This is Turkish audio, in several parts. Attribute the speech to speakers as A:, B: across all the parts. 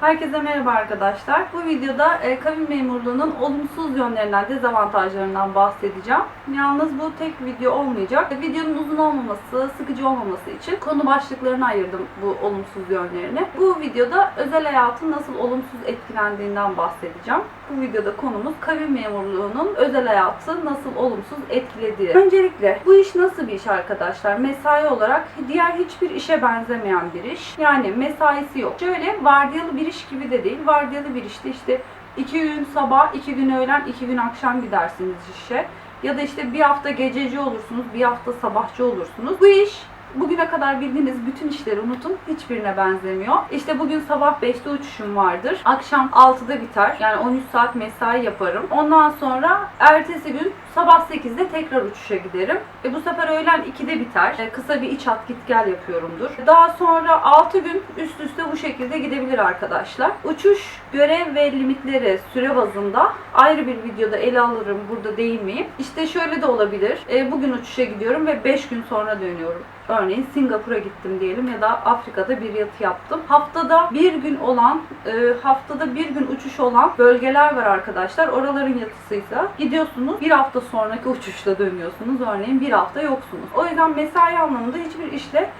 A: Herkese merhaba arkadaşlar. Bu videoda e, kabin memurluğunun olumsuz yönlerinden, dezavantajlarından bahsedeceğim. Yalnız bu tek video olmayacak. E, Videonun uzun olmaması, sıkıcı olmaması için konu başlıklarına ayırdım bu olumsuz yönlerini. Bu videoda özel hayatın nasıl olumsuz etkilendiğinden bahsedeceğim. Bu videoda konumuz kabin memurluğunun özel hayatı nasıl olumsuz etkilediği. Öncelikle bu iş nasıl bir iş arkadaşlar? Mesai olarak diğer hiçbir işe benzemeyen bir iş. Yani mesaisi yok. Şöyle vardiyalı bir iş gibi de değil. Vardiyalı bir işte işte iki gün sabah, iki gün öğlen, iki gün akşam gidersiniz işe. Ya da işte bir hafta gececi olursunuz, bir hafta sabahçı olursunuz. Bu iş Bugüne kadar bildiğiniz bütün işleri unutun. Hiçbirine benzemiyor. İşte bugün sabah 5'te uçuşum vardır. Akşam 6'da biter. Yani 13 saat mesai yaparım. Ondan sonra ertesi gün sabah 8'de tekrar uçuşa giderim. E bu sefer öğlen 2'de biter. E kısa bir iç at git gel yapıyorumdur. Daha sonra 6 gün üst üste bu şekilde gidebilir arkadaşlar. Uçuş görev ve limitleri süre bazında ayrı bir videoda ele alırım. Burada değinmeyeyim. İşte şöyle de olabilir. E bugün uçuşa gidiyorum ve 5 gün sonra dönüyorum. Örneğin Singapur'a gittim diyelim ya da Afrika'da bir yatı yaptım. Haftada bir gün olan, e, haftada bir gün uçuş olan bölgeler var arkadaşlar. Oraların yatısıysa gidiyorsunuz bir hafta sonraki uçuşla dönüyorsunuz. Örneğin bir hafta yoksunuz. O yüzden mesai anlamında hiçbir işle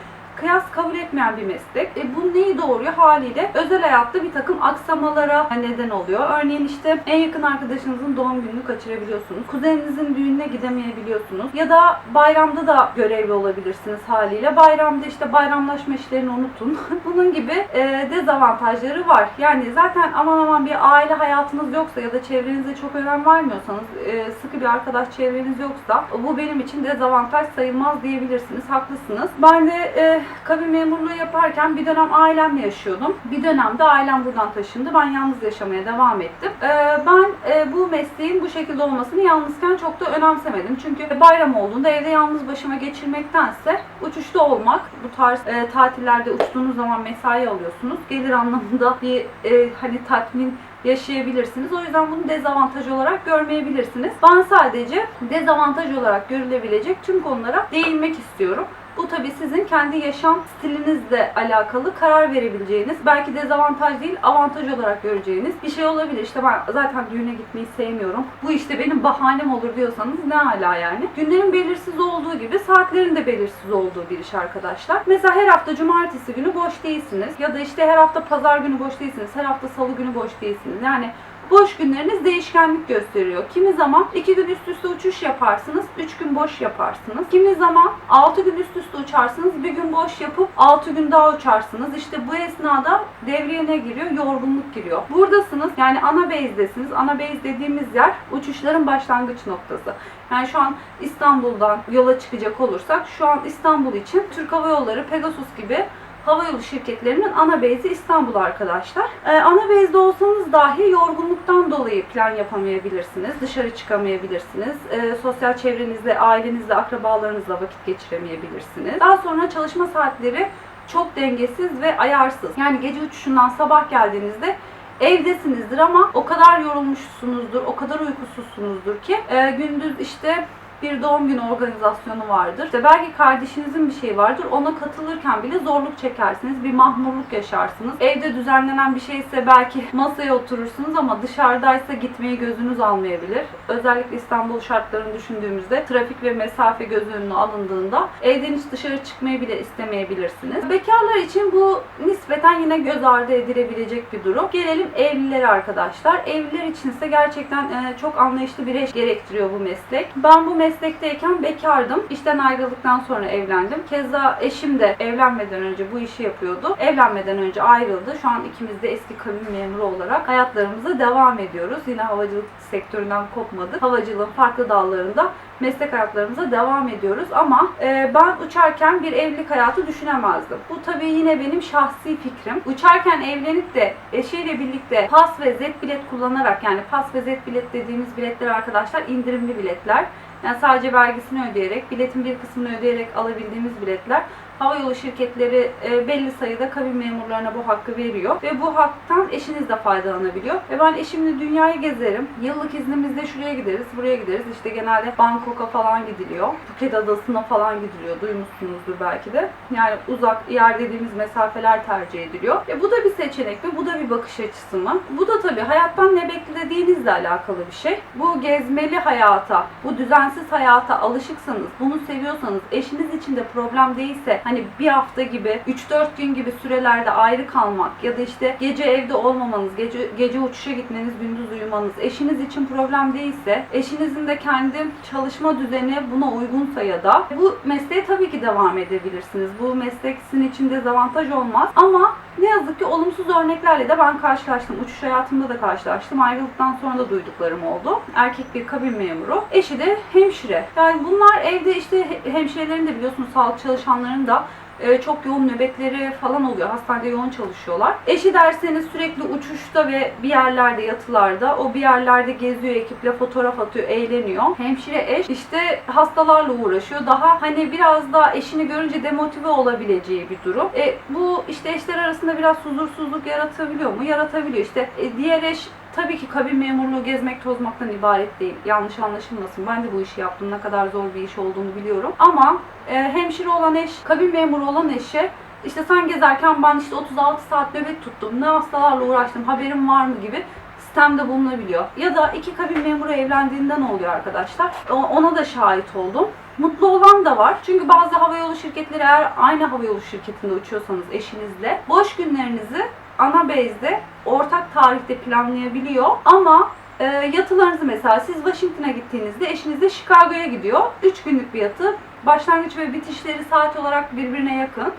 A: kıyas kabul etmeyen bir meslek. E, bu neyi doğuruyor? Haliyle özel hayatta bir takım aksamalara neden oluyor. Örneğin işte en yakın arkadaşınızın doğum gününü kaçırabiliyorsunuz. Kuzeninizin düğününe gidemeyebiliyorsunuz. Ya da bayramda da görevli olabilirsiniz haliyle. Bayramda işte bayramlaşma işlerini unutun. Bunun gibi e, dezavantajları var. Yani zaten aman aman bir aile hayatınız yoksa ya da çevrenize çok önem vermiyorsanız, e, sıkı bir arkadaş çevreniz yoksa bu benim için dezavantaj sayılmaz diyebilirsiniz. Haklısınız. Ben de e, kabin memurluğu yaparken bir dönem ailemle yaşıyordum. Bir dönemde ailem buradan taşındı. Ben yalnız yaşamaya devam ettim. E, ben e, bu mesleğin bu şekilde olmasını yalnızken çok da önemsemedim. Çünkü bayram olduğunda evde yalnız başıma geçirmektense uçuşta olmak, bu tarz e, tatillerde uçtuğunuz zaman mesai alıyorsunuz. Gelir anlamında bir e, hani tatmin yaşayabilirsiniz. O yüzden bunu dezavantaj olarak görmeyebilirsiniz. Ben sadece dezavantaj olarak görülebilecek tüm konulara değinmek istiyorum. Bu tabii sizin kendi yaşam stilinizle alakalı karar verebileceğiniz, belki dezavantaj değil, avantaj olarak göreceğiniz bir şey olabilir. İşte ben zaten düğüne gitmeyi sevmiyorum. Bu işte benim bahanem olur diyorsanız ne ala yani. Günlerin belirsiz olduğu gibi saatlerin de belirsiz olduğu bir iş arkadaşlar. Mesela her hafta cumartesi günü boş değilsiniz. Ya da işte her hafta pazar günü boş değilsiniz. Her hafta salı günü boş değilsiniz. Yani Boş günleriniz değişkenlik gösteriyor. Kimi zaman 2 gün üst üste uçuş yaparsınız, 3 gün boş yaparsınız. Kimi zaman 6 gün üst üste uçarsınız, bir gün boş yapıp 6 gün daha uçarsınız. İşte bu esnada devreye ne giriyor? Yorgunluk giriyor. Buradasınız yani ana base'desiniz. Ana base dediğimiz yer uçuşların başlangıç noktası. Yani şu an İstanbul'dan yola çıkacak olursak şu an İstanbul için Türk Hava Yolları, Pegasus gibi havayolu şirketlerinin ana base'i İstanbul arkadaşlar. Ee, ana base'de olsanız dahi yorgunluktan dolayı plan yapamayabilirsiniz. Dışarı çıkamayabilirsiniz. Ee, sosyal çevrenizle, ailenizle, akrabalarınızla vakit geçiremeyebilirsiniz. Daha sonra çalışma saatleri çok dengesiz ve ayarsız. Yani gece uçuşundan sabah geldiğinizde evdesinizdir ama o kadar yorulmuşsunuzdur, o kadar uykusuzsunuzdur ki e, gündüz işte bir doğum günü organizasyonu vardır. İşte belki kardeşinizin bir şeyi vardır. Ona katılırken bile zorluk çekersiniz. Bir mahmurluk yaşarsınız. Evde düzenlenen bir şeyse belki masaya oturursunuz ama dışarıdaysa gitmeyi gözünüz almayabilir. Özellikle İstanbul şartlarını düşündüğümüzde trafik ve mesafe göz önüne alındığında evden hiç dışarı çıkmayı bile istemeyebilirsiniz. Bekarlar için bu nispeten yine göz ardı edilebilecek bir durum. Gelelim evlilere arkadaşlar. Evliler içinse gerçekten e, çok anlayışlı bir eş gerektiriyor bu meslek. Ben bu meslekteyken bekardım. İşten ayrıldıktan sonra evlendim. Keza eşim de evlenmeden önce bu işi yapıyordu. Evlenmeden önce ayrıldı. Şu an ikimiz de eski kabin memuru olarak hayatlarımıza devam ediyoruz. Yine havacılık sektöründen kopmadık. Havacılığın farklı dallarında meslek hayatlarımıza devam ediyoruz. Ama e, ben uçarken bir evlilik hayatı düşünemezdim. Bu tabii yine benim şahsi fikrim. Uçarken evlenip de eşiyle birlikte pas ve Z bilet kullanarak yani pas ve Z bilet dediğimiz biletler arkadaşlar indirimli biletler. Yani sadece vergisini ödeyerek, biletin bir kısmını ödeyerek alabildiğimiz biletler. Havayolu şirketleri e, belli sayıda kabin memurlarına bu hakkı veriyor ve bu haktan eşiniz de faydalanabiliyor. Ve ben eşimle dünyayı gezerim. Yıllık iznimizde şuraya gideriz, buraya gideriz. İşte genelde Bangkok'a falan gidiliyor. Phuket adasına falan gidiliyor. Duymuşsunuzdur belki de. Yani uzak yer dediğimiz mesafeler tercih ediliyor. E bu da bir seçenek mi? Bu da bir bakış açısı mı? Bu da tabii hayattan ne beklediğinizle alakalı bir şey. Bu gezmeli hayata, bu düzensiz hayata alışıksanız, bunu seviyorsanız, eşiniz için de problem değilse hani bir hafta gibi, 3-4 gün gibi sürelerde ayrı kalmak ya da işte gece evde olmamanız, gece, gece uçuşa gitmeniz, gündüz uyumanız eşiniz için problem değilse, eşinizin de kendi çalışma düzeni buna uygunsa ya da bu mesleğe tabii ki devam edebilirsiniz. Bu meslek sizin için dezavantaj olmaz ama ne yazık ki olumsuz örneklerle de ben karşılaştım. Uçuş hayatımda da karşılaştım. Ayrıldıktan sonra da duyduklarım oldu. Erkek bir kabin memuru. Eşi de hemşire. Yani bunlar evde işte he- hemşirelerin de biliyorsunuz sağlık çalışanların da e, çok yoğun nöbetleri falan oluyor. Hastanede yoğun çalışıyorlar. Eşi derseniz sürekli uçuşta ve bir yerlerde yatılarda. O bir yerlerde geziyor ekiple fotoğraf atıyor, eğleniyor. Hemşire eş işte hastalarla uğraşıyor. Daha hani biraz daha eşini görünce demotive olabileceği bir durum. E, bu işte eşler arasında biraz huzursuzluk yaratabiliyor mu? Yaratabiliyor. İşte e, diğer eş Tabii ki kabin memurluğu gezmek tozmaktan ibaret değil. Yanlış anlaşılmasın. Ben de bu işi yaptım. Ne kadar zor bir iş olduğunu biliyorum. Ama e, hemşire olan eş, kabin memuru olan eşe işte sen gezerken ben işte 36 saat nöbet tuttum. Ne hastalarla uğraştım haberim var mı gibi sistemde bulunabiliyor. Ya da iki kabin memuru evlendiğinde ne oluyor arkadaşlar? Ona da şahit oldum. Mutlu olan da var. Çünkü bazı havayolu şirketleri eğer aynı havayolu şirketinde uçuyorsanız eşinizle boş günlerinizi ana base'de ortak tarihte planlayabiliyor. Ama e, yatılarınızı mesela siz Washington'a gittiğinizde eşiniz de Chicago'ya gidiyor. 3 günlük bir yatı. Başlangıç ve bitişleri saat olarak birbirine yakın.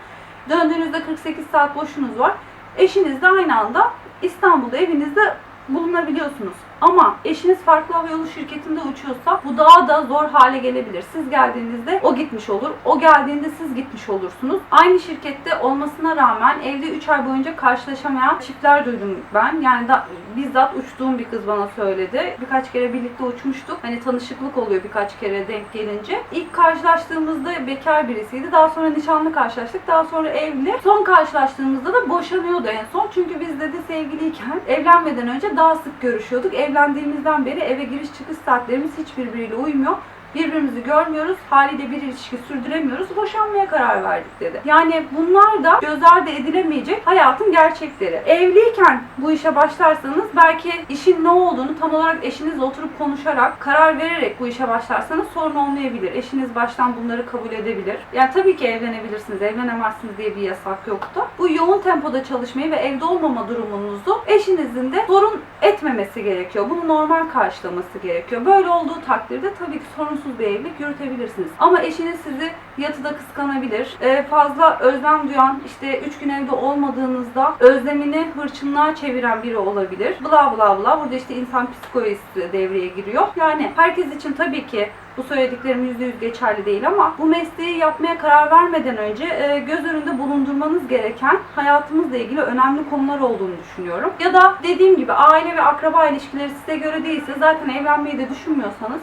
A: Döndüğünüzde 48 saat boşunuz var. Eşiniz de aynı anda İstanbul'da evinizde bulunabiliyorsunuz. Ama eşiniz farklı havayolu şirketinde uçuyorsa bu daha da zor hale gelebilir. Siz geldiğinizde o gitmiş olur. O geldiğinde siz gitmiş olursunuz. Aynı şirkette olmasına rağmen evde 3 ay boyunca karşılaşamayan çiftler duydum ben. Yani da, bizzat uçtuğum bir kız bana söyledi. Birkaç kere birlikte uçmuştuk. Hani tanışıklık oluyor birkaç kere denk gelince. İlk karşılaştığımızda bekar birisiydi. Daha sonra nişanlı karşılaştık. Daha sonra evli. Son karşılaştığımızda da boşanıyordu en son. Çünkü biz dedi sevgiliyken evlenmeden önce daha sık görüşüyorduk. Evlendiğimizden beri eve giriş çıkış saatlerimiz hiç birbiriyle uymuyor. Birbirimizi görmüyoruz. Haliyle bir ilişki sürdüremiyoruz. Boşanmaya karar verdik dedi. Yani bunlar da göz ardı edilemeyecek hayatın gerçekleri. Evliyken bu işe başlarsanız belki işin ne olduğunu tam olarak eşinizle oturup konuşarak, karar vererek bu işe başlarsanız sorun olmayabilir. Eşiniz baştan bunları kabul edebilir. Yani tabii ki evlenebilirsiniz, evlenemezsiniz diye bir yasak yoktu. Bu yoğun tempoda çalışmayı ve evde olmama durumunuzu eşinizin de sorun etmemesi gerekiyor. Bunu normal karşılaması gerekiyor. Böyle olduğu takdirde tabii ki sorunsuz bir evlilik yürütebilirsiniz. Ama eşiniz sizi yatıda kıskanabilir. Ee, fazla özlem duyan, işte 3 gün evde olmadığınızda özlemini hırçınlığa çeviren biri olabilir. Bla bla bla. Burada işte insan psikolojisi devreye giriyor. Yani herkes için tabii ki bu söylediklerim %100 geçerli değil ama bu mesleği yapmaya karar vermeden önce e, göz önünde bulundurmanız gereken hayatımızla ilgili önemli konular olduğunu düşünüyorum. Ya da dediğim gibi aile ve akraba ilişkileri size göre değilse zaten evlenmeyi de düşünmüyorsanız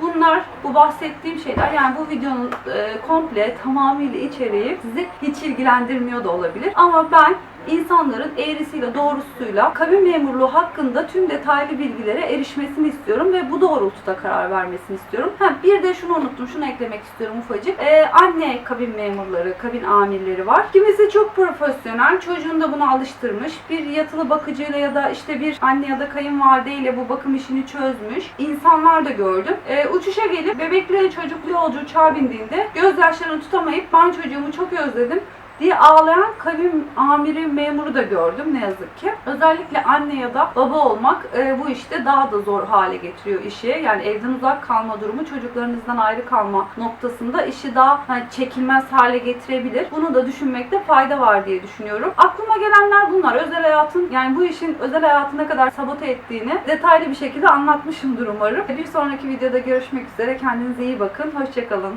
A: Bunlar bu bahsettiğim şeyler yani bu videonun e, komple tamamıyla içeriği sizi hiç ilgilendirmiyor da olabilir. Ama ben insanların eğrisiyle doğrusuyla kabin memurluğu hakkında tüm detaylı bilgilere erişmesini istiyorum ve bu doğrultuda karar vermesini istiyorum. Ha, bir de şunu unuttum, şunu eklemek istiyorum ufacık. Ee, anne kabin memurları, kabin amirleri var. Kimisi çok profesyonel, çocuğunu da buna alıştırmış. Bir yatılı bakıcıyla ya da işte bir anne ya da kayınvalideyle bu bakım işini çözmüş. insanlar da gördüm. Ee, uçuşa gelip bebekli çocuklu yolcu uçağa bindiğinde gözyaşlarını tutamayıp ben çocuğumu çok özledim diye ağlayan kabin amiri memuru da gördüm ne yazık ki. Özellikle anne ya da baba olmak e, bu işte daha da zor hale getiriyor işi. Yani evden uzak kalma durumu çocuklarınızdan ayrı kalma noktasında işi daha hani, çekilmez hale getirebilir. Bunu da düşünmekte fayda var diye düşünüyorum. Aklıma gelenler bunlar. Özel hayatın yani bu işin özel hayatı ne kadar sabote ettiğini detaylı bir şekilde anlatmışımdır umarım. Bir sonraki videoda görüşmek üzere. Kendinize iyi bakın. Hoşçakalın.